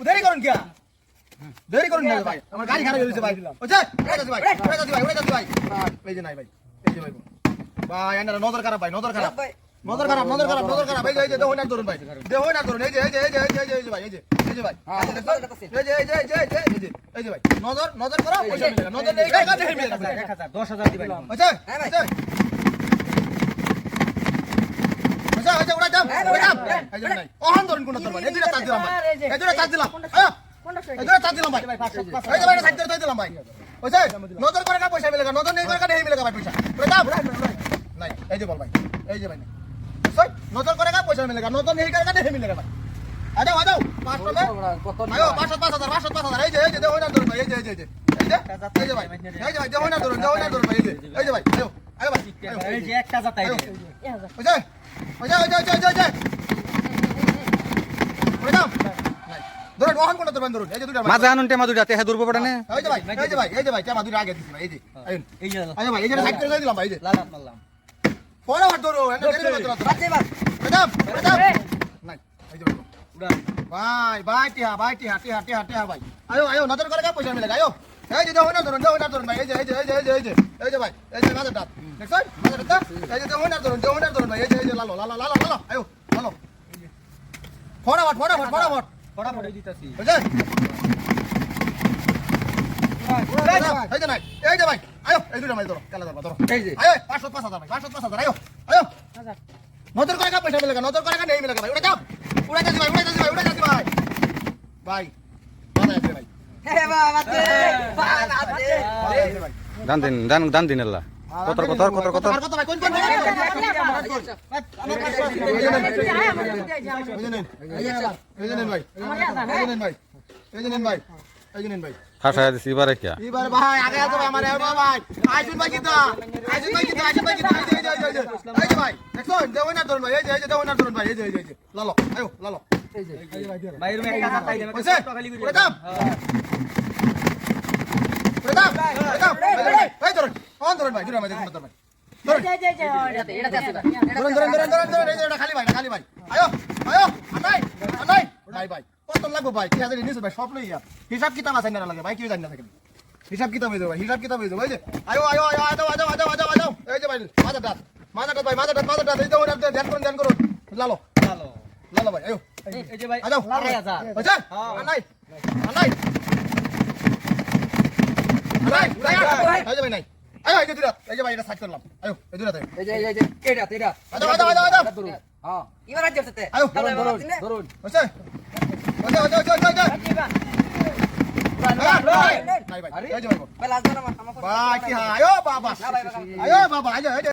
দেরি করুন কিয়া দেরি করুন না ভাই আমার গাড়ি খারাপ হয়েছে ভাই ওছে ওরে নজর খারাপ ভাই নজর খারাপ ভাই নজর খারাপ নজর খারাপ নজর খারাপ এই যে এই যে দেহ না ধরুন ভাই দেহ না ধরুন এই যে এই যে এই যে এই যে এই যে ভাই এই যে এই যে ভাই এই যে এই যে এই যে এই যে এই যে এই যে এই যে ভাই নজর নজর করো পয়সা মিলেগা নজর নেই কাকা দেহ মিলেগা এক হাজার দশ দিবেন বুঝছে বুঝছে আচ্ছা আচ্ছা এই যে নাই ধরুন কোন এই দিলাম ভাই এই দুটা চার দিলাম আয় এই দুটা চার দিলাম ভাই এই যে ভাই সাইড ধরে দিলাম ভাই বুঝছে নজর করে না পয়সা মিলেগা নজর নেই করে ভাই পয়সা নাই এই যে বল ভাই এই যে ভাই सोच नोटों करेगा पैसा मिलेगा नोटों नहीं करेगा नहीं मिलेगा भाई आ जाओ आ जाओ पाँच सौ में आयो पाँच पाँच हजार पाँच पाँच हजार ये ये देखो ना दोनों ये ये ये ये এই যে ভাই এই যে ভাই দেখো না ধরুন দেখো না ধরুন ভাই এই যে এই যে ভাই আয়ো আয়ো ভাই এই যে একটা জাতাই ওই যে ওই যে ওই যে ওই যে ওই যে ওই ধরুন এই যে দুইটা মাঝে আনুন টেমা দুইটা তেহে দুর্ব পড়ে না এই যে ভাই এই যে ভাই এই যে ভাই টেমা দুইটা আগে দিছি ভাই এই যে এই যে ভাই এই যে সাইড করে দিলাম ভাই এই যে লাগাত মারলাম এই যে ভাই ভাই ভাই টিহা ভাই টিহা টিহা টিহা টিহা ভাই আয়ো আয়ো নজর করে কা পয়সা মিলে আয়ো এই যে দেখো না ধরুন দেখো না ধরুন ভাই এই যে এই যে এই যে এই যে এই যে এই যে ভাই এই যে ডাক দেখছেন ডাক এই যে দেখো না ধরুন দেখো না ধরুন ভাই এই যে এই যে লালো লালো লালো লালো আয়ো লালো ফটাফট ফটাফট ফটাফট ফটাফট দিতাছি বুঝছে এই যে নাই এই যে ভাই আয়ো এই দুটো মাই ধরো কেলা ধরো ধরো। এই যে। আয়ো পাঁচশো পাঁচ হাজার পাঁচশো পাঁচ হাজার আয়ো আয়ো। নজর করে পয়সা মিলে নজর করে নেই মিলে ভাই উড়ে যাও। উড়ে যাচ্ছি ভাই উড়ে যাচ্ছি ভাই উড়ে যাচ্ছি ভাই। ভাই ভাই। দান দিন দান দান দিন আল্লাহ। কতর কতর কতর কত ভাই ভাই। ভাই। এই যে নেন ভাই এই যে নেন ভাই ফাঁসায় দিছি এবারে কিয়া এবার ভাই আগে আছে ভাই আমার এবার ভাই আইসুন ভাই কিতা আইসুন ভাই কিতা আইসুন ভাই কিতা এই যে এই যে এই যে ভাই দেখুন দেওয়া না ধরুন ভাই এই যে এই যে দেওয়া না ধরুন ভাই এই যে এই যে লালো আয়ো লালো এই যে ভাই দিয়ে বাইরে এক হাজার তাই দেবেন বুঝছে খালি করে দাম উড়ে দাম এই ধরুন অন ধরুন ভাই ধরুন ভাই দেখুন ধরুন ধরুন ধরুন ধরুন ধরুন ধরুন এই যে এটা খালি ভাই খালি ভাই আয়ো আয়ো আনাই আনাই ভাই ভাই কত লাগবে ভাই? কি হাজার নিছো ভাই সব লইয়া। হিসাব কিতাব আছে না লাগে ভাই কি জানি না থাকে হিসাব কিতাব হয়ে যাবে হিসাব কিতাব হয়ে যাবে এই যে। আয়ো আয়ো আয়ো আয়ো আয়ো আয়ো আয়ো আয়ো এই যে ভাই মাথা ডাত মাথা ডাত ভাই মাথা ডাত মাথা ডাত এই যে ওনার ধ্যান করুন ধ্যান করুন। লালো ভালো লালো ভাই আয়ো। এই যে ভাই আজাও আড়াই হাজার বুঝছেন আনাই আনাই। আনাই আনাই। এই যে ভাই নাই। আয়ো এই যে দুটা এই যে ভাই এটা সাইড করলাম। আয়ো এই আয়ো আজাও আজাও আজাও আজাও আয়ো ধরুন। বুঝছেন আজাও আজাও আজাও আজাও নাই ভাই এই যে ভাই ভাই কি হ্যাঁ আয়ো বাবা আয়ো বাবা আয়ো এই যে